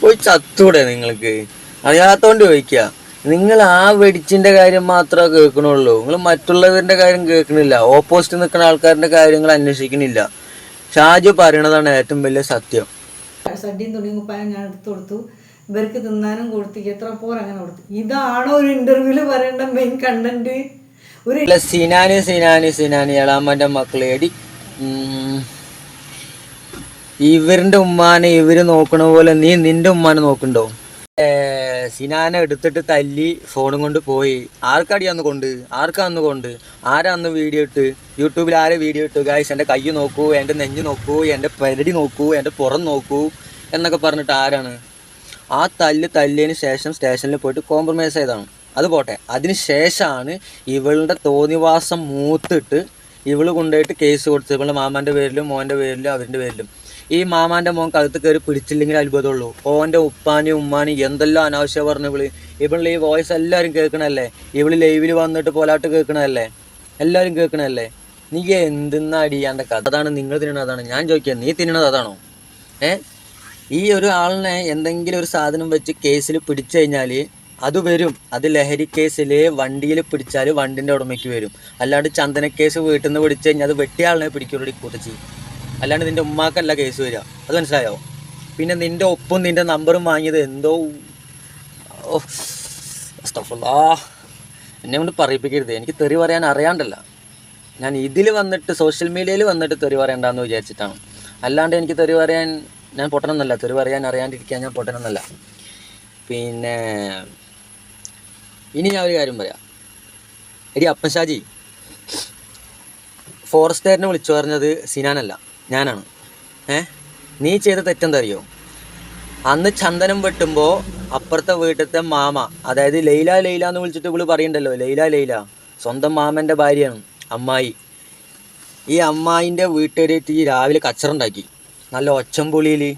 പോയി ചത്തൂടെ നിങ്ങൾക്ക്. അറിയാത്തോണ്ട് ചോദിക്കുക നിങ്ങൾ ആ വെടിച്ചിന്റെ കാര്യം മാത്രമേ കേൾക്കണുള്ളൂ. നിങ്ങൾ മറ്റുള്ളവരുടെ കാര്യം കേൾക്കണില്ല. ഓപ്പോസിറ്റ് നിൽക്കുന്ന ആൾക്കാരുടെ കാര്യങ്ങൾ അന്വേഷിക്കണില്ല. ഷാജു പറയണതാണ് ഏറ്റവും വലിയ സത്യം. സദ്യയും തുണിയും കുപ്പായം ഞാൻ എടുത്തു കൊടുത്തു. ഇവർക്ക് തിന്നാനും കൊടുത്തു എത്ര പോർ അങ്ങനെ കൊടുത്തു. ഇതാണോ ഒരു ഇന്റർവ്യൂൽ പറയേണ്ട മെയിൻ കണ്ടന്റ് ഒരു സിനാനി സിനാനി സിനാനി എളാമന്റെ മക്കളെ. എടി ഇവരുടെ ഉമ്മാനെ ഇവർ നോക്കണ പോലെ നീ നിന്റെ ഉമ്മാനെ നോക്കണ്ടോ? സിനാന എടുത്തിട്ട് തല്ലി ഫോണും കൊണ്ട് പോയി. ആർക്കടി അന്ന് കൊണ്ട്? ആർക്കാന്ന് കൊണ്ട്? ആരാന്ന് വീഡിയോ ഇട്ട്? യൂട്യൂബിൽ ആരെ വീഡിയോ ഇട്ടു? ഗായ്സ് എന്റെ കൈ നോക്കൂ എന്റെ നെഞ്ച് നോക്കൂ എന്റെ പെരടി നോക്കൂ എന്റെ പുറം നോക്കൂ എന്നൊക്കെ പറഞ്ഞിട്ട് ആരാണ്? ആ തല്ല് തല്ലിയതിന് ശേഷം സ്റ്റേഷനിൽ പോയിട്ട് കോംപ്രമൈസ് ചെയ്തതാണ്. അത് പോട്ടെ. അതിന് ശേഷമാണ് ഇവളുടെ തോന്നിവാസം മൂത്തിട്ട് ഇവൾ കൊണ്ടുപോയിട്ട് കേസ് കൊടുത്തത് ഇവളുടെ മാമാന്റെ പേരിലും മോന്റെ പേരിലും അവരുടെ പേരിലും. ഈ മാമാന്റെ മോൻ കഴുത്ത് കയറി പിടിച്ചില്ലെങ്കിൽ അത്ഭുതമുള്ളൂ. ഓന്റെ ഉപ്പാനും ഉമ്മാനും എന്തെല്ലാം അനാവശ്യം പറഞ്ഞു ഇവൾ. ഇവളുടെ ഈ വോയിസ് എല്ലാവരും കേൾക്കണല്ലേ ഇവൾ ലൈവിൽ വന്നിട്ട് പോലാട്ട് കേൾക്കണല്ലേ എല്ലാവരും കേൾക്കണല്ലേ നീ എന്തെന്നാടി എന്റെ കഥ? അതാണ് നിങ്ങൾ തിന്നണത് അതാണ്. ഞാൻ ചോദിക്കുക നീ തിന്നണത് അതാണോ? ഏ? ഈ ഒരു ആളിനെ എന്തെങ്കിലും ഒരു സാധനം വെച്ച് കേസിൽ പിടിച്ചു കഴിഞ്ഞാൽ അത് വരും. അത് ലഹരി കേസിൽ വണ്ടിയിൽ പിടിച്ചാൽ വണ്ടിന്റെ ഉടമയ്ക്ക് വരും. അല്ലാണ്ട് ചന്ദനക്കേസ് കേസ് വീട്ടിൽ നിന്ന് പിടിച്ചു കഴിഞ്ഞാൽ അത് വെട്ടിയ ആളിനെ പിടിക്കുള്ളൂ കൂട്ടച്ചി. അല്ലാണ്ട് നിന്റെ ഉമ്മാക്കല്ല കേസ് വരിക. അത് മനസ്സിലായോ? പിന്നെ നിന്റെ ഒപ്പം നിന്റെ നമ്പറും വാങ്ങിയത് എന്തോ. എന്നെ കൊണ്ട് പറയിപ്പിക്കരുത്. എനിക്ക് തെറി പറയാൻ അറിയാണ്ടല്ല. ഞാൻ ഇതിൽ വന്നിട്ട് സോഷ്യൽ മീഡിയയിൽ വന്നിട്ട് തെറി പറയണ്ടെന്ന് വിചാരിച്ചിട്ടാണ്. അല്ലാണ്ട് എനിക്ക് തെറി പറയാൻ ഞാൻ പൊട്ടണമെന്നല്ല തെറി പറയാൻ അറിയാണ്ടിരിക്കാൻ ഞാൻ പൊട്ടണമെന്നല്ല പിന്നെ ഇനി ഞാൻ ഒരു കാര്യം പറയാം. എടി അപ്പൻ ഷാജി ഫോറസ്റ്റുകാരനെ വിളിച്ചു പറഞ്ഞത് സിനാനല്ല. ഞാനാണ്. ഏ? നീ ചെയ്ത തെറ്റെന്താ അറിയോ അന്ന് ചന്ദനം വെട്ടുമ്പോൾ അപ്പുറത്തെ വീട്ടിലത്തെ മാമ അതായത് ലൈല ലൈല എന്ന് വിളിച്ചിട്ട് ഇവൾ പറയണ്ടല്ലോ ലൈല ലൈല സ്വന്തം മാമന്റെ ഭാര്യയാണ് അമ്മായി. ഈ അമ്മായിന്റെ വീട്ടുകാരെത്തി രാവിലെ കച്ചറുണ്ടാക്കി. നല്ല ഒച്ചമ്പുളിയിൽ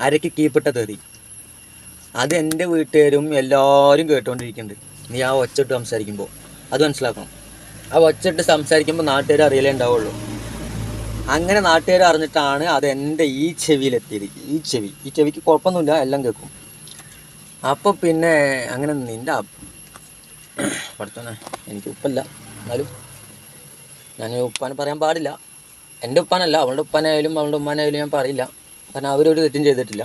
അരക്ക് കീപ്പിട്ട തെറി. അത് എന്റെ വീട്ടുകാരും എല്ലാവരും കേട്ടുകൊണ്ടിരിക്കുന്നുണ്ട് നീ ആ ഒച്ചിട്ട് സംസാരിക്കുമ്പോൾ അത് മനസ്സിലാക്കണം. ആ ഒച്ചിട്ട് സംസാരിക്കുമ്പോൾ നാട്ടുകാർ അറിയലേ ഉണ്ടാവുള്ളൂ. അങ്ങനെ നാട്ടുകാർ അറിഞ്ഞിട്ടാണ് അത് എന്റെ ഈ ചെവിയിലെത്തിയത്. ഈ ചെവി. ഈ ചെവിക്ക് കുഴപ്പമൊന്നുമില്ല എല്ലാം കേൾക്കും. അപ്പോൾ പിന്നെ അങ്ങനെ നിന്റെ പഠിത്തന്നെ എനിക്ക് ഉപ്പല്ല. എന്നാലും ഞാൻ ഉപ്പാനെ പറയാൻ പാടില്ല. എന്റെ ഉപ്പാനല്ല അവളുടെ ഉപ്പാനായാലും അവളുടെ ഉമ്മാനായാലും ഞാൻ പറയില്ല. കാരണം അവരൊരു തെറ്റും ചെയ്തിട്ടില്ല.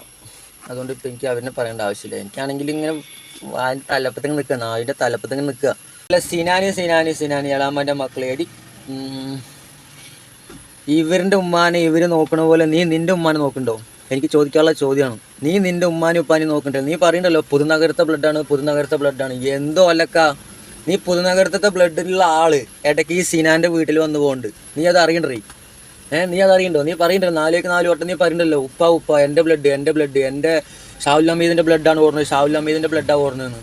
അതുകൊണ്ട് ഇപ്പം എനിക്ക് അവരിനെ പറയേണ്ട ആവശ്യമില്ല. എനിക്കാണെങ്കിൽ ഇങ്ങനെ അതിന്റെ തലപ്പത്തിങ്ങനെ നിൽക്കുക നാവിന്റെ തലപ്പത്തേക്ക് നിൽക്കുക. അല്ല സിനാനി സിനാനി സിനാനി എളാമ്മന്റെ മക്കളെ. ഇവരുടെ ഉമ്മാനെ ഇവർ നോക്കണ പോലെ നീ നിന്റെ ഉമ്മാനെ നോക്കണ്ടോ? എനിക്ക് ചോദിക്കാനുള്ള ചോദ്യമാണ്. നീ നിന്റെ ഉമ്മാനും ഉപ്പാനും നോക്കണ്ടോ? നീ പറയണ്ടല്ലോ പുതുനഗരത്തെ ബ്ലഡാണ് പുതുനഗരത്തെ ബ്ലഡാണ് എന്തോ അല്ലക്ക നീ പുതുനഗരത്തെ ബ്ലഡിലുള്ള ആൾ ഇടയ്ക്ക് ഈ സിനാന്റെ വീട്ടിൽ വന്നു പോകുന്നുണ്ട് നീ അത് അറിയണ്ടേ? ഏ നീ അത് അറിയണ്ടോ? നീ പറയണ്ടോ നാലേക്ക് നാല് വട്ടം നീ പറയണ്ടല്ലോ ഉപ്പ ഉപ്പ എന്റെ ബ്ലഡ് എന്റെ ബ്ലഡ് എന്റെ ഷാവുൽ അമീദിന്റെ ബ്ലഡാണ് ഓടുന്നത് ഷാവുൽ അമീദിന്റെ ബ്ലഡാണ് ഓടുന്നതെന്ന്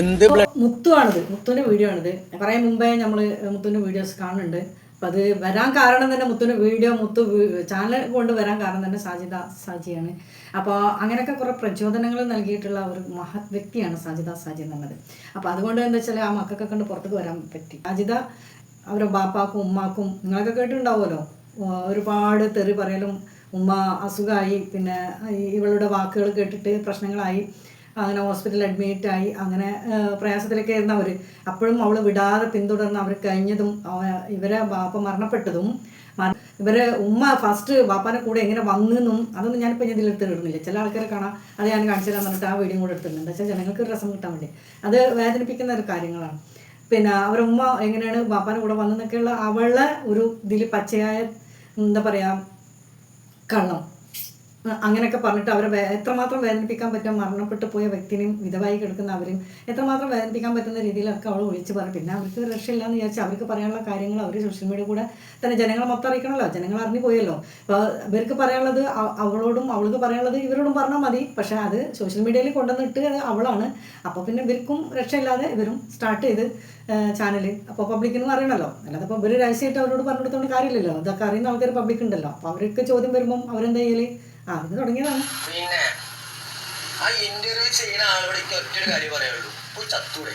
എന്ത് ബ്ലഡ് മുത്തുവാണിത് മുത്തുവിന്റെ വീഡിയോ ആണിത്. കുറേ മുമ്പേ നമ്മൾ മുത്തുവിന്റെ വീഡിയോസ് കാണുന്നുണ്ട്. അപ്പം അത് വരാൻ കാരണം തന്നെ മുത്തുവിന്റെ വീഡിയോ മുത്തു ചാനൽ കൊണ്ട് വരാൻ കാരണം തന്നെ സാജിദ സാജിയാണ്. അപ്പോൾ അങ്ങനെയൊക്കെ കുറേ പ്രചോദനങ്ങൾ നൽകിയിട്ടുള്ള ഒരു മഹത് വ്യക്തിയാണ് സാജിദ സാജി എന്നുള്ളത് അപ്പോൾ അതുകൊണ്ട് എന്താ വെച്ചാൽ ആ മക്കൾക്ക് കണ്ട് പുറത്തേക്ക് വരാൻ പറ്റി. സാജിദ അവരുടെ ബാപ്പാക്കും ഉമ്മാക്കും നിങ്ങളൊക്കെ കേട്ടിട്ടുണ്ടാവുമല്ലോ? ഒരുപാട് തെറി പറയലും ഉമ്മ അസുഖമായി പിന്നെ ഇവളുടെ വാക്കുകൾ കേട്ടിട്ട് പ്രശ്നങ്ങളായി. അങ്ങനെ ഹോസ്പിറ്റലിൽ അഡ്മിറ്റ് ആയി. അങ്ങനെ പ്രയാസത്തിലൊക്കെ ആയിരുന്നു അവർ അപ്പോഴും അവൾ വിടാതെ പിന്തുടർന്ന് അവർ കഴിഞ്ഞതും ഇവരെ ബാപ്പ മരണപ്പെട്ടതും മര- ഇവരെ ഉമ്മ ഫസ്റ്റ് ബാപ്പാനെ കൂടെ എങ്ങനെ വന്നെന്നും അതൊന്നും ഞാനിപ്പോൾ ഞാൻ ഇതിലെടുത്ത് ഇടുന്നില്ല. ചില ആൾക്കാരെ കാണാം. അത് ഞാൻ കാണിച്ചു തരാൻ പറഞ്ഞിട്ട് ആ വീഡിയോ കൂടെ എടുത്തിട്ടുണ്ട്. എന്താ വെച്ചാൽ ജനങ്ങൾക്ക് ഒരു രസം കിട്ടാൻ വേണ്ടി. അത് വേദനിപ്പിക്കുന്ന ഒരു കാര്യങ്ങളാണ്. പിന്നെ അവരുടെ ഉമ്മ എങ്ങനെയാണ് ബാപ്പാനെ കൂടെ വന്നെന്നൊക്കെയുള്ള അവളെ ഒരു ഇതിൽ പച്ചയായ എന്താ പറയുക കള്ളം. അങ്ങനെയൊക്കെ പറഞ്ഞിട്ട് അവരെ എത്രമാത്രം വേദനിപ്പിക്കാൻ പറ്റും മരണപ്പെട്ടു പോയ വ്യക്തിനെയും വിധവായി കിടക്കുന്ന അവരെയും എത്രമാത്രം വേദനിപ്പിക്കാൻ പറ്റുന്ന രീതിയിലൊക്കെ അവൾ വിളിച്ച് പറയും. പിന്നെ അവർക്ക് രക്ഷയില്ല രക്ഷയില്ലാന്ന് വിചാരിച്ച് അവർക്ക് പറയാനുള്ള കാര്യങ്ങൾ അവർ സോഷ്യൽ മീഡിയ കൂടെ തന്നെ ജനങ്ങളെ മൊത്തം അറിയിക്കണമല്ലോ. ജനങ്ങൾ അറിഞ്ഞു പോയല്ലോ. അപ്പോൾ ഇവർക്ക് പറയാനുള്ളത് അവളോടും അവൾക്ക് പറയാനുള്ളത് ഇവരോടും പറഞ്ഞാൽ മതി. പക്ഷേ അത് സോഷ്യൽ മീഡിയയിൽ കൊണ്ടുവന്നിട്ട് അവളാണ്. അപ്പോൾ പിന്നെ ഇവർക്കും രക്ഷയില്ലാതെ ഇവരും സ്റ്റാർട്ട് ചെയ്ത് ചാനൽ അപ്പോൾ പബ്ലിക്കിനും അറിയണമല്ലോ. അല്ലാതെ ഇപ്പോൾ ഇവർ രഹസ്യമായിട്ട് അവരോട് പറഞ്ഞു കാര്യമില്ലല്ലോ. ഇതൊക്കെ അറിയുന്ന ആൾക്കാർ പബ്ലിക് ഉണ്ടല്ലോ. അപ്പോൾ അവർക്ക് ചോദ്യം വരുമ്പം അവരെന്താ ചെയ്യൽ? ആ ഇത് തുടങ്ങിയതാണ്. പിന്നെ ആ ഇന്റർവ്യൂ ചെയ്യുന്ന ആളോട് എനിക്ക് ഒറ്റൊരു കാര്യം പറയുള്ളൂ പോയി ചത്തൂടെ.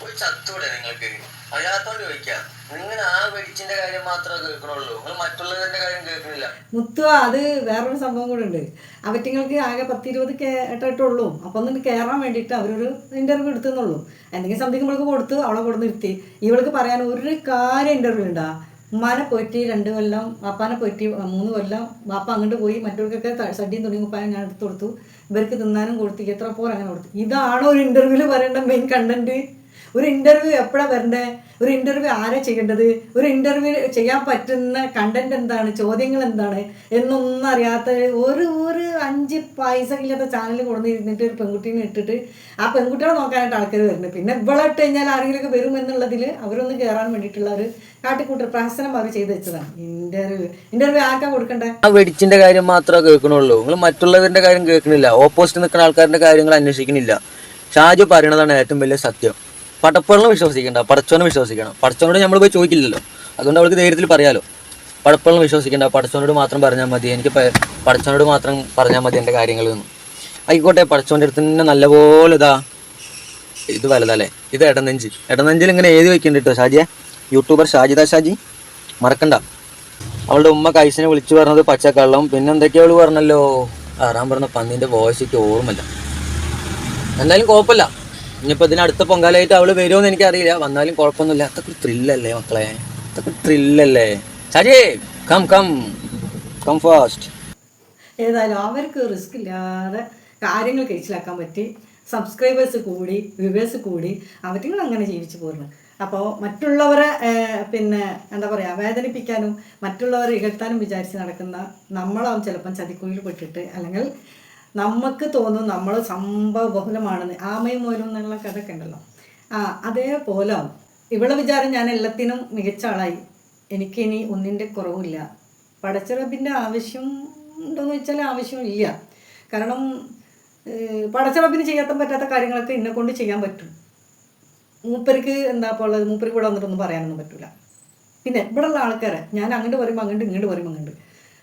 പോയി ചത്തൂടെ നിങ്ങൾക്ക്. അറിയാത്തോണ്ട് ചോദിക്കാം. നിങ്ങൾ ആ വെടിച്ചിന്റെ കാര്യം മാത്രമേ കേൾക്കണുള്ളൂ. നിങ്ങൾ മറ്റുള്ളവരുടെ കാര്യം കേൾക്കുന്നില്ല മുത്തു അത് വേറൊരു സംഭവം കൂടെ ഉണ്ട്. അവറ്റിങ്ങൾക്ക് ആകെ പത്തിരുപത് കേട്ടിട്ടുള്ളൂ അപ്പൊ ഒന്ന് കയറാൻ വേണ്ടിയിട്ട് അവരൊരു ഇന്റർവ്യൂ എടുത്തെന്നുള്ളൂ. എന്തെങ്കിലും സംതിങ് ഇവൾക്ക് കൊടുത്തു അവളെ കൊടുത്ത് നിർത്തി. ഇവൾക്ക് പറയാൻ ഒരു കാര്യം ഇന്റർവ്യൂ ഉണ്ടാ ഉമ്മാനെ പോറ്റി രണ്ട് കൊല്ലം വാപ്പാനെ പോറ്റി മൂന്ന് കൊല്ലം. വാപ്പ അങ്ങോട്ട് പോയി മറ്റവർക്കൊക്കെ സഡ്യം തുണി കുപ്പായം ഞാൻ എടുത്ത് കൊടുത്തു. ഇവർക്ക് തിന്നാനും കൊടുത്തു എത്ര പോർ അങ്ങനെ കൊടുത്തു. ഇതാണോ ഒരു ഇന്റർവ്യൂൽ പറയേണ്ട മെയിൻ കണ്ടന്റ് ഒരു ഇന്റർവ്യൂ എപ്പോഴാ വരണ്ടേ? ഒരു ഇന്റർവ്യൂ ആരാ ചെയ്യേണ്ടത്? ഒരു ഇന്റർവ്യൂ ചെയ്യാൻ പറ്റുന്ന കണ്ടന്റ് എന്താണ്? ചോദ്യങ്ങൾ എന്താണ്? എന്നൊന്നും അറിയാത്ത ഒരു ഒരു അഞ്ച് പൈസ ഇല്ലാത്ത ചാനൽ കൊണ്ടുവന്നിരുന്നിട്ട് ഒരു പെൺകുട്ടീനെ ഇട്ടിട്ട് ആ പെൺകുട്ടികളെ നോക്കാനായിട്ട് ആൾക്കാർ വരുന്നത്. പിന്നെ ഇവിടെ ഇട്ട് കഴിഞ്ഞാൽ ആരെങ്കിലുമൊക്കെ വരും എന്നുള്ളതിൽ അവരൊന്ന് കയറാൻ വേണ്ടിയിട്ടുള്ള ഒരു കാട്ടിക്കൂട്ടർ പ്രഹസനം അവർ ചെയ്ത് വെച്ചതാണ്. ഇന്റർവ്യൂ ഇന്റർവ്യൂ ആർക്കാ കൊടുക്കണ്ടേ? ആ വെടിച്ചിന്റെ കാര്യം മാത്രമേ കേൾക്കണുള്ളൂ. നിങ്ങൾ മറ്റുള്ളവരുടെ കാര്യം കേൾക്കണില്ല. ഓപ്പോസിറ്റ് നിൽക്കുന്ന ആൾക്കാരുടെ കാര്യങ്ങൾ അന്വേഷിക്കണില്ല. ഷാജു പറയണതാണ് ഏറ്റവും വലിയ സത്യം. പടപ്പുകളിനെ വിശ്വസിക്കണ്ട പടച്ചോനെ വിശ്വസിക്കണം. പടച്ചോനോട് നമ്മൾ പോയി ചോദിക്കില്ലല്ലോ. അതുകൊണ്ട് അവൾക്ക് ധൈര്യത്തിൽ പറയാലോ. പടപ്പുകളിനെ വിശ്വസിക്കണ്ട പടച്ചോനോട് മാത്രം പറഞ്ഞാൽ മതി എനിക്ക് പടച്ചോനോട് മാത്രം പറഞ്ഞാൽ മതി എന്റെ കാര്യങ്ങൾ എന്ന് ആയിക്കോട്ടെ പടച്ചോന്റെ അടുത്ത് തന്നെ നല്ലപോലെ ഇതാ ഇത് വലുതല്ലേ? ഇത് ഇടനെഞ്ച്. ഇടനെഞ്ചിൽ ഇങ്ങനെ എഴുതി വെക്കുന്നുണ്ട് കേട്ടോ ഷാജിയെ. യൂട്യൂബർ ഷാജിദ ഷാജി. മറക്കണ്ട. അവളുടെ ഉമ്മ കൈസിനെ വിളിച്ചു പറഞ്ഞത് പച്ചക്കള്ളം. പിന്നെ എന്തൊക്കെയാ അവൾ പറഞ്ഞല്ലോ? ആറാൻ പറഞ്ഞ പന്നിന്റെ വോയിസ് എനിക്ക് ഓർമ്മയില്ല. എന്തായാലും കുഴപ്പമില്ല. ഇനിയിപ്പോൾ ഇതിനടുത്ത പൊങ്കാലായിട്ട് അവൾ വരുമെന്ന് എനിക്കറിയില്ല. വന്നാലും കുഴപ്പമൊന്നുമില്ല. അതൊക്കെ ത്രില്ലല്ലേ മക്കളെ? അതൊക്കെ ത്രില്ലല്ലേ ചാജേ കം കം കം ഫാസ്റ്റ് ഏതായാലും അവർക്ക് റിസ്ക് ഇല്ലാതെ കാര്യങ്ങൾ കഴിച്ചിലാക്കാൻ പറ്റി. സബ്സ്ക്രൈബേഴ്സ് കൂടി വ്യൂവേഴ്സ് കൂടി അവറ്റുങ്ങൾ അങ്ങനെ ജീവിച്ചു പോരുന്നു. അപ്പോൾ മറ്റുള്ളവരെ പിന്നെ എന്താ പറയുക വേദനിപ്പിക്കാനും മറ്റുള്ളവരെ ഇകഴ്ത്താനും വിചാരിച്ച് നടക്കുന്ന നമ്മളാവും ചിലപ്പം ചതിക്കുഴിയിൽ പെട്ടിട്ട് അല്ലെങ്കിൽ നമുക്ക് തോന്നും നമ്മൾ സംഭവബഹുലമാണെന്ന്. ആമയും മോലും എന്നുള്ള കഥയൊക്കെ ഉണ്ടല്ലോ. ആ അതേപോലെ ഇവിടെ വിചാരം ഞാൻ എല്ലാത്തിനും മികച്ച ആളായി. എനിക്കിനി ഒന്നിന്റെ കുറവില്ല പടച്ചിറപ്പിന്റെ ആവശ്യം ഉണ്ടോയെന്ന് വെച്ചാൽ ആവശ്യമില്ല. കാരണം പടച്ചിറപ്പിന് ചെയ്യാത്ത പറ്റാത്ത കാര്യങ്ങളൊക്കെ എന്നെ കൊണ്ട് ചെയ്യാൻ പറ്റും. മൂപ്പർക്ക് എന്താ പോലെ മൂപ്പർക്ക് ഇവിടെ വന്നിട്ടൊന്നും പറയാനൊന്നും പറ്റില്ല പിന്നെ ഇവിടെ ഉള്ള ആൾക്കാരെ ഞാൻ അങ്ങോട്ട് പറയുമ്പോൾ അങ്ങോട്ട് ഇങ്ങോട്ട് പറയുമ്പോൾ അങ്ങോട്ട്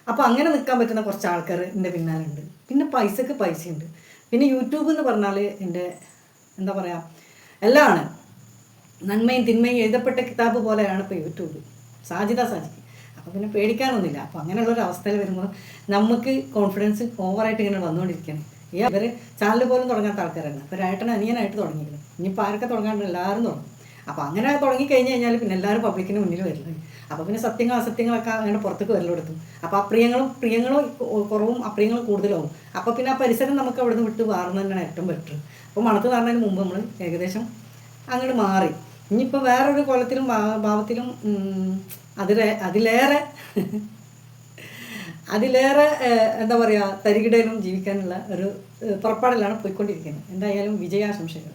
അപ്പോൾ അങ്ങനെ നിൽക്കാൻ പറ്റുന്ന കുറച്ച് ആൾക്കാർ എന്റെ പിന്നാലെ ഉണ്ട് പിന്നെ പൈസക്ക് പൈസയുണ്ട്. പിന്നെ യൂട്യൂബ് എന്ന് പറഞ്ഞാൽ എന്റെ എന്താ പറയുക എല്ലാമാണ്. നന്മയും തിന്മയും എഴുതപ്പെട്ട കിതാബ് പോലെയാണ് ഇപ്പോൾ യൂട്യൂബ്. സാധ്യത സാധിക്കും അപ്പോൾ പിന്നെ പേടിക്കാനൊന്നുമില്ല. അപ്പോൾ അങ്ങനെയുള്ള ഒരു അവസ്ഥയിൽ വരുമ്പോൾ നമുക്ക് കോൺഫിഡൻസ് ഓവറായിട്ട് ഇങ്ങനെ വന്നുകൊണ്ടിരിക്കുകയാണ്. ഈ അവർ ചാനൽ പോലും തുടങ്ങാത്ത ആൾക്കാരാണ് അപ്പോൾ ഒരേട്ടൻ അനിയനായിട്ട് തുടങ്ങിയിരുന്നു ഇനിയിപ്പോൾ ആരൊക്കെ തുടങ്ങാണ്ട് എല്ലാവരും തുടങ്ങും. അപ്പോൾ അങ്ങനെ തുടങ്ങി കഴിഞ്ഞ് കഴിഞ്ഞാൽ പിന്നെ എല്ലാവരും പബ്ലിക്കിന് മുന്നിൽ വരുന്നത് അപ്പോൾ പിന്നെ സത്യങ്ങൾ അസത്യങ്ങളൊക്കെ അങ്ങനെ പുറത്തേക്ക് വരലെടുത്തു. അപ്പോൾ അപ്രിയങ്ങളും പ്രിയങ്ങളും കുറവും അപ്രിയങ്ങളും കൂടുതലാവും. അപ്പോൾ പിന്നെ ആ പരിസരം നമുക്ക് അവിടെ നിന്ന് വിട്ട് മാറുന്നത് തന്നെയാണ് ഏറ്റവും ബെറ്റർ അപ്പോൾ മണത്ത് മാറുന്നതിന് മുമ്പ് നമ്മൾ ഏകദേശം അങ്ങോട്ട് മാറി. ഇനിയിപ്പോൾ വേറൊരു കൊലത്തിലും ഭാവത്തിലും അതിലെ അതിലേറെ അതിലേറെ എന്താ പറയുക തരികിടയിലും ജീവിക്കാനുള്ള ഒരു പുറപ്പാടിലാണ് പോയിക്കൊണ്ടിരിക്കുന്നത്. എന്തായാലും വിജയാശംസകൾ.